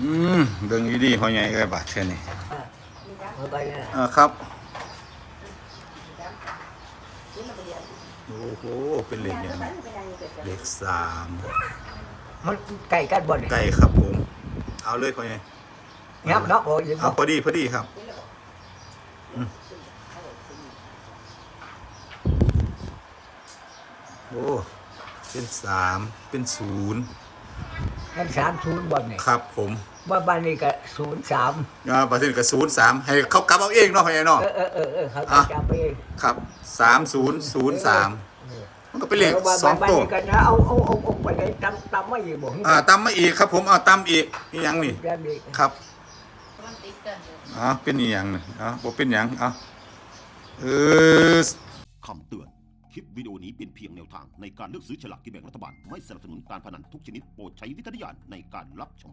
อืมเบิ่งดีๆพ่อใหญ่เอ้ยบาดเท่านี้เอาไปเนี่ยอ่าครับ โอ้โห เป็นเหล็กอย่างนี้เหล็กสามมันไก่กันบ่นไก่ครับผม เอาเลยพ่อใหญ่งับเนาะโอ้ยเอาพอดีพอดีครับอืมโอ้ เป็นสาม เป็นศูนย์ มันสามศูนย์บ่นนี่ครับผมว่าบ้านนี้ก็ศูนย์สามอ่าประเทศกับศูนย์สามให้เขากลับเอาเองเนาะพ่อใหญ่เนาะเออเออเออเออเขาอะจะไปเองครับสามศูนย์ศูนย์สามเออมันก็เป็นเหล็กแล้วบ้านสองบ้านตัวนี้ก็นะเอาเอาเอาเอาไปเลยตำตำไม่อยู่บ่อ่าตำมาอีกครับ ผมเอาตำอีกอีหยังนี่แบบนี้ครับมันติดกันอยู่อ๋อเป็นอีหยังนี่อ๋อบ่เป็นหยังเอ๋อเออคำเตือนค ลิปวิดีโอนี้เป็นเพียงแนวทางในการเลือกซื้อฉลากกินแบ่งรัฐบาล ไม่สนับสนุนการพนันทุกชนิดโปรดใช้วิจารณญาณในการรับชม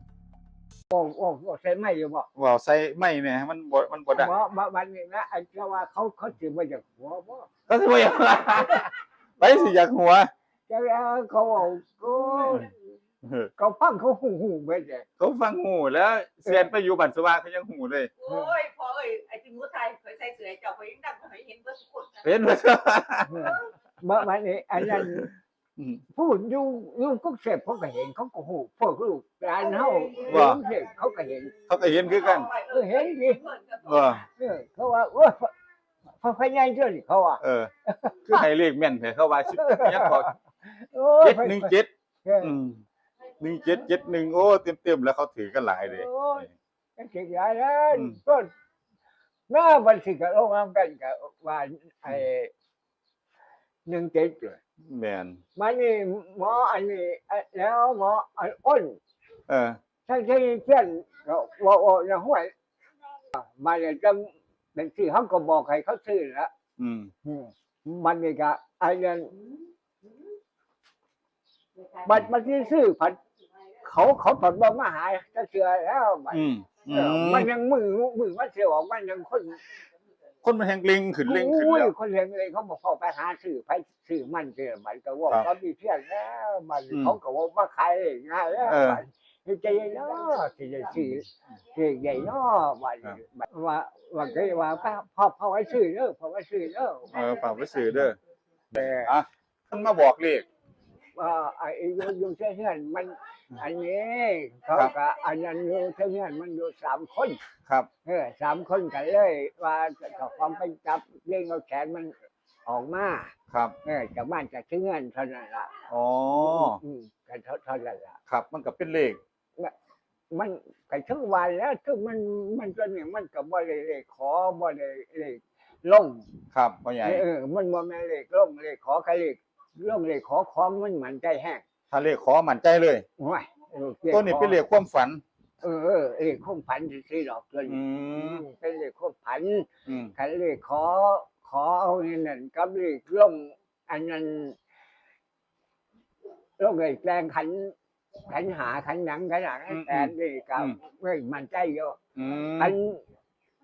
โอ้โอ้โอ้ใช่ไหมอยู่บ่ว่าวใส่ไม่แม่มันบ่มันบ่ได้บ่บ่บ้านนี้นะไอ้เจ้าว่าเขาเขาถือว่าจากหัวบ่ก็สิบ่อยากไปสิอยากหัวเจ้าว่าเขาเอาโอ้เขาฟังเขาหูหูไปเลย เขาฟังหูแล้วเสียนไปอยู่บันสว่างเขายังหูเลยโอ้ยพอเอ้ยไอ้ที่มูไทยเคยใส่เสื้อให้เจ้าเคยยังดังเคยเห็นเบอร์สุกุลนะเป็นบ่บ่ บ้านนี้อันนั้นอืมพูดอยู่อยู่ก็เสพเขาก็เห็นเขาก็หูพวกลูกร้านเฮาว่าเสพเขาก็เห็นเขาก็เห็นคือกัน เออเห็นดิว่าเออเขาว่าโอ้ยพอพยายเจ้านี่เขาว่าเออ คือให้เลขแม่นแท้เขาว่าสิยังพอโอ้ย717เอออืม1771โอ้เต็มๆแล้วเขาถือกันหลายเลย โอ้ยเก่งใหญ่แล้วอืม ก็หน้าบันสิกับโรงงานกันกับว่าไอ้ หนึ่งเจ็ดเลยแม่นมันนี่หมออันนี้เอ่อแล้วหมออันอ้นเออทั้งที่เพื่อนก็ว่าว่าอย่างห้วยมาเนี่ยจังเป็นที่เขาก็บอกให้เขาซื้อแล้วอืมอืมมันนี่ก็ไอ้เนี่ยบัตรมันที่ซื้อผัดเขาเขาผัดบ่มาหายจะเชื่อแล้วบัดอืมเออมันยังมือมือมันเสียออกมันยังคน คนมันแหงเล็งขึ้นเล็งขึ้นโอ้ยแล้วคนเลี้ยงเลยเขาบอกเขาไปหาซื้อไปซื้อมันเสียมันก็ว่าครับเขามีเพี้ยนแล้วมันอืมเขาก็ว่ามาขายง่ายแล้วเออมันนี่ใจเนาะที่จะซื้อซื้อใหญ่เนาะมันว่าว่าเคยว่าพ่อพ่อไว้ซื้อเด้อพ่อไว้ซื้อเด้อเออฝากไปซื้อเด้อแต่อะมันมาบอกเลขว่าไอ้อยู่อยู่เช่นมันอันนี้เขาครับก็อันนั้นอยู่เช่นมันอยู่สามคนครับ เออสามคนกันเลย ว่ากับความไปจับเล่งเอาแขนมันออกมาครับ เออจากบ้านจากที่เงินเท่านั้นละอ๋อ อืมกันเท่าเท่านั้นละครับ มันก็เป็นเลข มันกันทุกวันแล้วทุกมันมันตัวนี้มันก็บ่ได้เลขขอบ่ได้เลขลงครับพ่อใหญ่เออมันบ่แม่นเลขลงเลขขอใครเลขลงเลขขอของมันมันใจแห้ง ถ้าเลขขอมั่นใจเลย โอ้ยออตัวนี้เป็นเลขความฝัน เออเออเลขข้มผันซื่อๆดอกตัวอืนี้มเป็นเลขข้มผันอืมขันเลขขอ ขอเอาเงินนั่นกับเลขลงอันนั้นลงเลยแปลงขันขันหาขันหนังขันหนังแต่นี่กับเว้ยมันใจเยอะ อืมขัน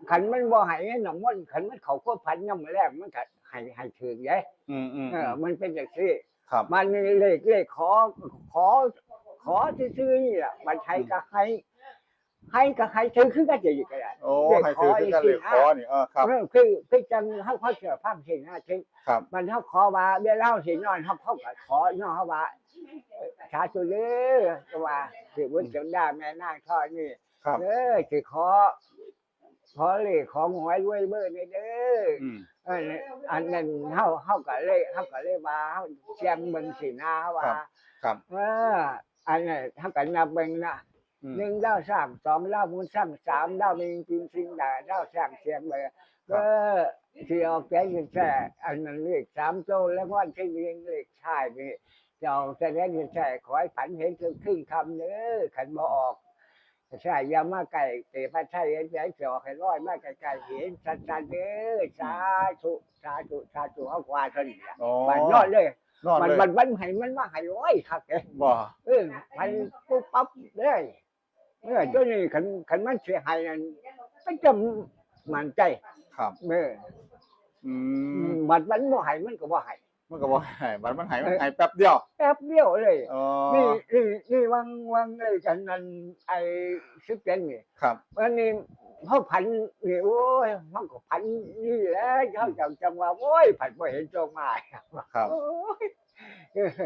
ขันมันบ่ใหายหนองมันขันมันเขาควบพันน้ำแรกมันก็ให้ให้ถือไงอืมอืมเออมันเป็นอย่างนี้ ครับ มันมีเลขเลขขอ ขอ ขอซื่อๆนี่แหละมันให้ก็ให้ ให้ก็ให้ถือขึ้นก็จะอยู่ก็ได้โอ้ให้ถือคือกันเลขขอนี่เออครับเออคือคือจังเฮาเขาเชื่อฟังสิ่งนะที่ครับมันเฮาขอว่าเวลาเฮาสินอนเฮาเขาก็ขอเนาะเฮาว่าสาธุเด้อก็ว่าสิบุญเจ้าด้าแม่นางทอดนี่ครับเออสิขอขอเลขของหวยด้วยเบอร์นี่เด้อ อันนั้นเฮาเฮาก็เลยเฮาก็เลยว่าเฮาเสียงเบิ่งสินะว่า ครับ เออ อันนั้นเฮาก็นับเบิ่งนะหนึ่งดาสามสองดามูลสามสามดามีปิมสิงดาดาวสร้างเสียงเลยก็ที่ออกแก่ยินแท้อันนั้นเลขสามโตแล้วว่าที่เรียงเลขชายนี่เจ้าแสดงยินแท้ขอให้ฝันเห็นคือครึ่งคำเนื้อขันบ่ออก ใช่ยามาไก่เตะพระชัยเห็นใจเสียวให้ร้อยมาไก่ไก่เห็นสันสันเด้อสาธุสาธุสาธุเอากว่าเท่านี้ล่ะอ๋อ มันยอดเลย นอนมันเลยมันมันให้มันมาให้ร้อยครับแกบ่เออไปปุ๊บปั๊บเลยเออเจ้านี่ขันขันมันเสียหายนั่นมันจะมันใจครับเอออืมมันมันบ่ใหายมันก็บ่ใหาย มันก็บ่ใหายบัดมันใหายมันใหายแป๊บเดียวแป๊บเดียวเลยอ๋อนี่นี่นี่วังวังเลยกันนั่นไอ้สิบเจ็ดนี่ครับวันนี้เขาพันนี่โอ้ยมันก็พันนี่แหละเขาจังจังว่าโอ้ยพันบ่เห็นจงมาครับโอ้ย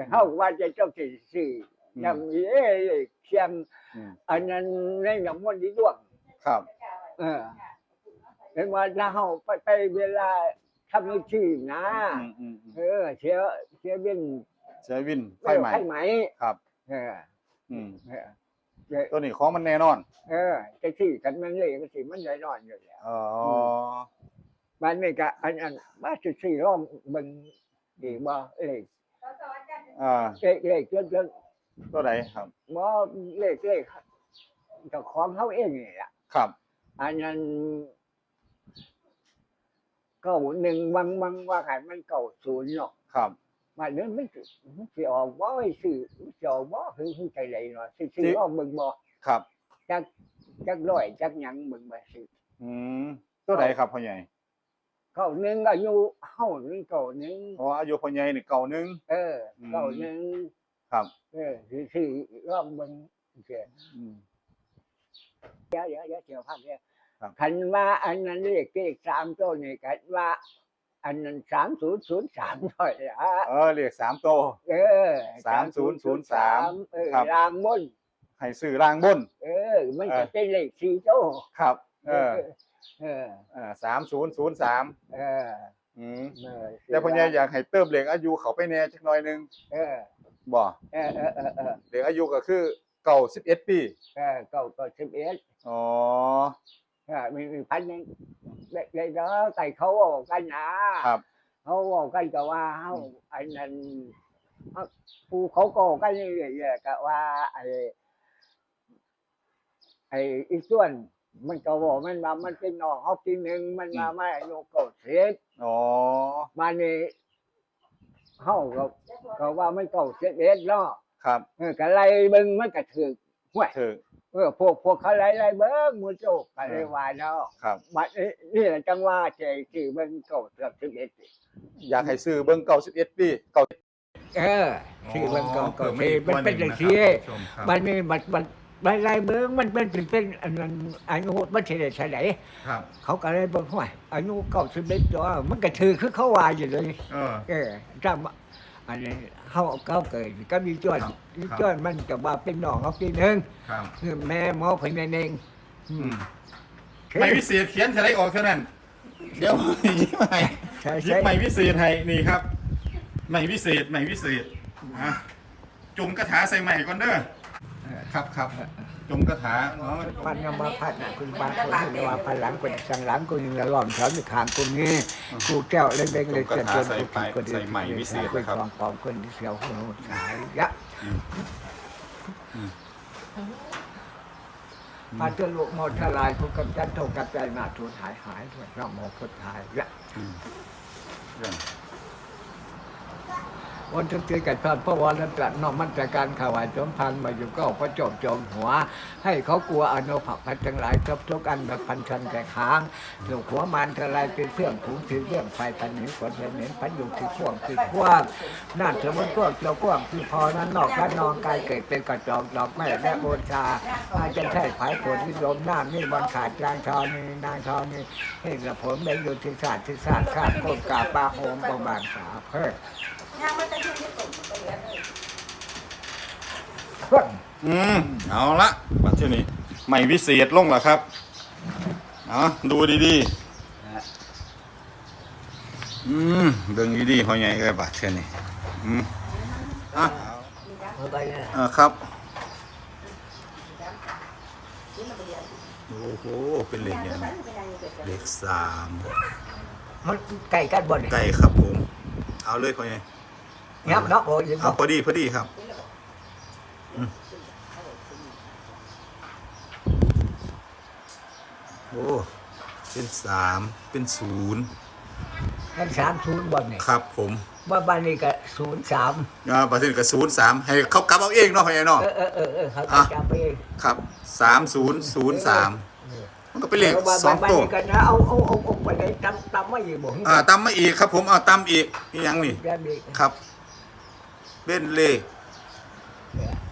เขาว่าจะเจ้าสี่สี่อืมยังมีเอ้ยเชียงอืมอันนั้นในหนองมันดีดวงครับ เออเห็นว่าถ้าเขาไปไปเวลา ทำหน้าที่นะ อืมอืมอืมเออ เสียเสียเป็นใช้วินไฟใหม่ไฟไหมครับ เอออืมเออเออตัวนี้ของมันแน่นอน เออจะที่กันมันเลยก็สิมันได้นอนอยู่แล้ว อ๋อบ้านนี่ก็อันอันบ้านสิสี่ร่องเบิ่งดีบ่เลขอ่า เลขเลขจนจนตัวไหนครับ บ่เลขเลขเจ้าของเขาเองนี่ล่ะ ครับ อันนั้น เก้าหนึ่งวังวังว่าให้มันเก้าศูนย์เนาะครับ มาเนื้อไม่สิมันสิออกบ่ไอ้สิมันสิออกบ่คือคือใจใดเนาะสิสิสิออกเบิ่งบ่ครับจักจักร้อยจักหยังเบิ่งบ่สิอืมตัวไหนครับพ่อใหญ่เก้าหนึ่งอายุเฮานี่เก้าหนึ่งอ๋ออายุพ่อใหญ่นี่เก่าหนึงเอออืมเก้าหนึ่งครับเออสิสิลองเบิ่งเสียอืมเดี๋ยวเดี๋ยวเดี๋ยวเดี๋ยวพักเนี่ย ครับ คันว่าอันนั้นเลขเลขสามตัวนี่คันว่า อันนั้นสามศูนย์ศูนย์สามหน่อยละเออเลขสามตัว เออ3003เออครับ รางบนให้ซื้อรางบน เออ มันเออจะเป็นเลขสี่ตัวครับ เออเออเออสามศูนย์ศูนย์สามเอออืมเออแต่พ่อใหญ่อยากให้เติมเลขอายุเขาไปแหน่จักหน่อยหนึงเออบ่เออเออเออเออเลขอายุก็คือเก่าสิบเอ็ดปี เออเก้าเก้าสิบเอ็ดอ๋อเออ มีมีพันหนึงเด็กเด็กเด้อไก่เขาบอกกันนะครับ เขาบอกกันก็ว่าเฮาอันนั้นเอ้าผู้เขาก็บอกกันนี่แหละก็ว่าไอ้ไอ้อีส่วน มันก็บอกมันว่ามันเป็นน้องเขาทีหนึ่งมันมาไม่อายุเก้าสิบอ๋อมานี่เฮาก็ก็ว่ามันเก้าสิบเอ็ดเนาะครับเออก็ไล่เบิ่งมันก็ถึก ห้วยถึงเออพวกพวกเขาไล่ไล่เบิ่งมือโจกก็เลยว่าเนาะครับ บัดนี้นี่แหละจังว่าใจที่เบิ่งเก้าเกือบสิบเอ็ดอยากให้ซื้อเบิ่งเก่าสิบเอ็ดปีเก่าเออที่เบิ่งเก้าเก้าสิบมันเป็นจังซี่บัดนี้บัดบัดบัดไล่เบิ่งมันเป็นเป็นเป็นอันนั้นอายุมันสิได้เท่าไหร่ครับเขาก็เลยบอกว่าอายุเก้าสิบเอ็ดตัวมันก็ถือคือเขาว่าอยู่เลย เออเออจำ อันนี้เขาเขาเกิดก็มีจวนครับ มีครับจวนมันก็ว่าเป็นน้องเขาปีหนึ่งครับ คือแม่หมอเพิ่นนั่นเองอืมไม่วิเศษเขียนจะได้ออกเท่านั้น เดี๋ยวยิ้มใหม่ใช่ยิ้ใช่มใหม่วิเศษให้นี่ครับใหม่วิเศษใหม่วิเศษอะจุ่มกระถาใส่ใหม่ก่อนเด้อครับครับ จุ่มกระถาอ๋อพันยามาพัดน่ะคุณบางคนเรียกว่าพันหลังเป็นสังหลังคนหนึ่งละหล่อมสอนขางคนนี้กูแก้วเล็กเล็กเล็กเกินเกินคนเป็นของปลอมคนที่เสียวคนสายยะมาเจอลูกหมดทลายคุณกำจัดโทกับใจมาทูหายหายด้วยน้องหมอพุทธายยะ วันทุกทีกันพานพระวรตรัสนอกมันจากการขวายจอมพันมาอยู่ก็พระจอมจอมหัว ให้เขากลัวอนุภาพันทั้งหลายทบทุกอันแบบพันชันแต่ค้างลูกหัวมันทลายเป็นเพื่อนผูงถือเรื่องไฟพันหนิคนเห็นเห็นพันอยู่ที่ข่วงที่กว้างนั่นเถอะมันกว้างเจ้ากว้างที่พอนั้นนอกและนองกายเกิดเป็นกระจอกดอกไม้และโบชาอาจจะใช่ผายผลที่ลมน้ำนี่วันขาดกลางทอนี่นางทอนี่เห็นละผมได้อยู่ที่ศาสตร์ที่ศาสตร์ข้าโคตรกาปลาโหมประมาณสาเพิ่ มย่างมันจะยุ่งที่สุดไปเหลือเลยเพิ่มอืมเอาละบัดเที่ยวนี้ใหม่วิเศษลงแล้วครับเอาดูดีๆอืมเบิ่งดีๆเขาใหญ่เลยบัดเที่ยวนี้อืมอะเอาไปเลยอ่าครับโอ้โหเป็นเหล็กอย่างนี้เหล็กสามมันไก่กันบนไก่ครับผม เอาเลยพ่อใหญ่ ยับเนาะโอ้ยเอาพอดีพอดีครับอืมโอ้เป็นสามเป็นศูนย์กันสามศูนย์บนเนี่ยครับผมว่าบ้านนี้ก็ศูนย์สามอ่าประเทศกับศูนย์สามให้เขากลับเอาเองเนาะพ่อใหญ่เนาะ เออเออเออเออเขาอะจะไปเองครับสามศูนย์ศูนย์สามเออมันก็เป็นเลขาบ้านสองบ้านตัวนี้กันนะเอาเอาเอาเอาไปได้ตำตำไม่อยู่บ่อ่าตามมาอีกครับผมเอาตามอีกอีหยังนี่ แบบนี้ครับ เบ้นเล่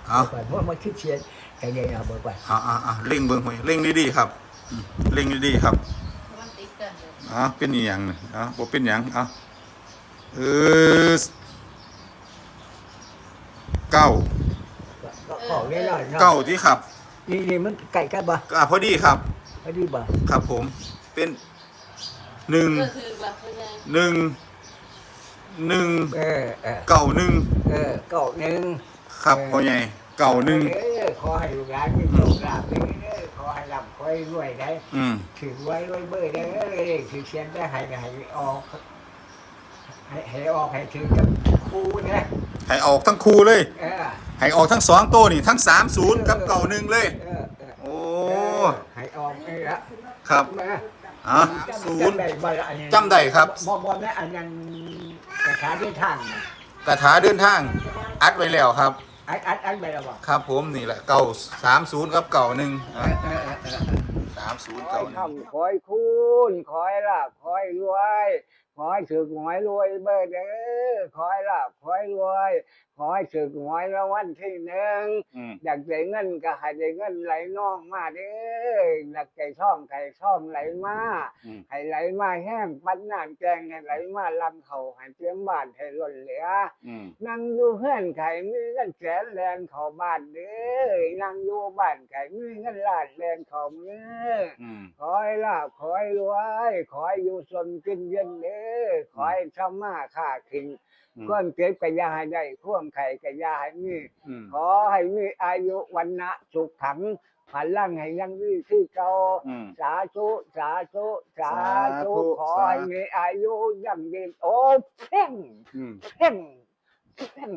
เอาไปเพราะมันคิดเชียนไอ้เนี่ยเอาไปไปอ่าอ่าอ่าเร่งเบิ้งหวยเร่งดีๆครับอืมเร่งดีๆครับมันติดกันเลยอ่าเป็นอีหยังนี่อ่าบ่เป็นหยังอ่าเออเก้าก็ของแน่นอนเนาะเก้าที่ครับนี่นี่มันไก่กันบ่อ่าพอดีครับ พอดีบ่ครับผมเป็นหนึ่งก็คือแบบเป็นไงหนึ่ง หนึ่งเออเออเก้าหนึ่งเออเก่าหนึ่งครับพ่อใหญ่เก้าหนึ่งเออขอให้ลูกหลานมีโชคลาภเด้อขอให้ร่ำขอให้รวยได้อืมถือไว้รวยเบอร์ได้อถือเชียนได้ให้ให้ออกให้ให้ออกให้ถือกับครูนะให้ออกทั้งคู่เลยเออให้ออกทั้งสองตัวนี่ทั้งสามศูนย์กับเก้าหนึ่งเลย เออเออโอ้ให้ออกนี่ละครับมา อะศูนย์จำได้บ่ล่ะอันนี้จำได้ครับ บ่บ่แม่อันนั้นกระถาที่ทางน่ะกระถาเดินทาง อัดไว้แล้วครับ อันอันอันไปแล้วบ่ครับผมนี่แหละเก้าสามศูนย์กับเก้าหนึ่งเออเออเออเออสามศูนย์คอเก้ายหนึ่ง คำคอยคุณคอยลาบคอยรวยคอยถึกหวยรวยเบอร์เด้อคอยลาบคอยรวย คอยถึกหวยรางวัลที่หนึ่งอืมอยากได้เงินก็ให้ได้เงินไหลน้องมาเด้ออยากได้ท่องไข่ท่องไหลมาอืมให้ไหลมาแห้งปันน้ำแกงให้ไหลมาลำเขาให้เตรียมบ้านให้ล้นเหลือ อืมนั่งอยู่เฮือนไข่มีเงินแสนแลนเข้าบ้านเด้อนั่งอยู่บ้านไข่มีเงินล้านแลนเข้ามืออืมขอให้ลาบขอให้รวยขอให้อยู่สมกินเย็นเด้อขอให้ทำมาค้าขึ้นอืมความเจ็บก็อย่าให้ได้ความไข่ก็อย่าให้มีอืมขอให้มีอายุวันนะสุขขังพลังให้ยังมีที่เก่าอืมสาธุสาธุสาสาธุธุขอให้มีอายุยั่งยืนโอ้เพ่งอืมเพ่งเพ่ง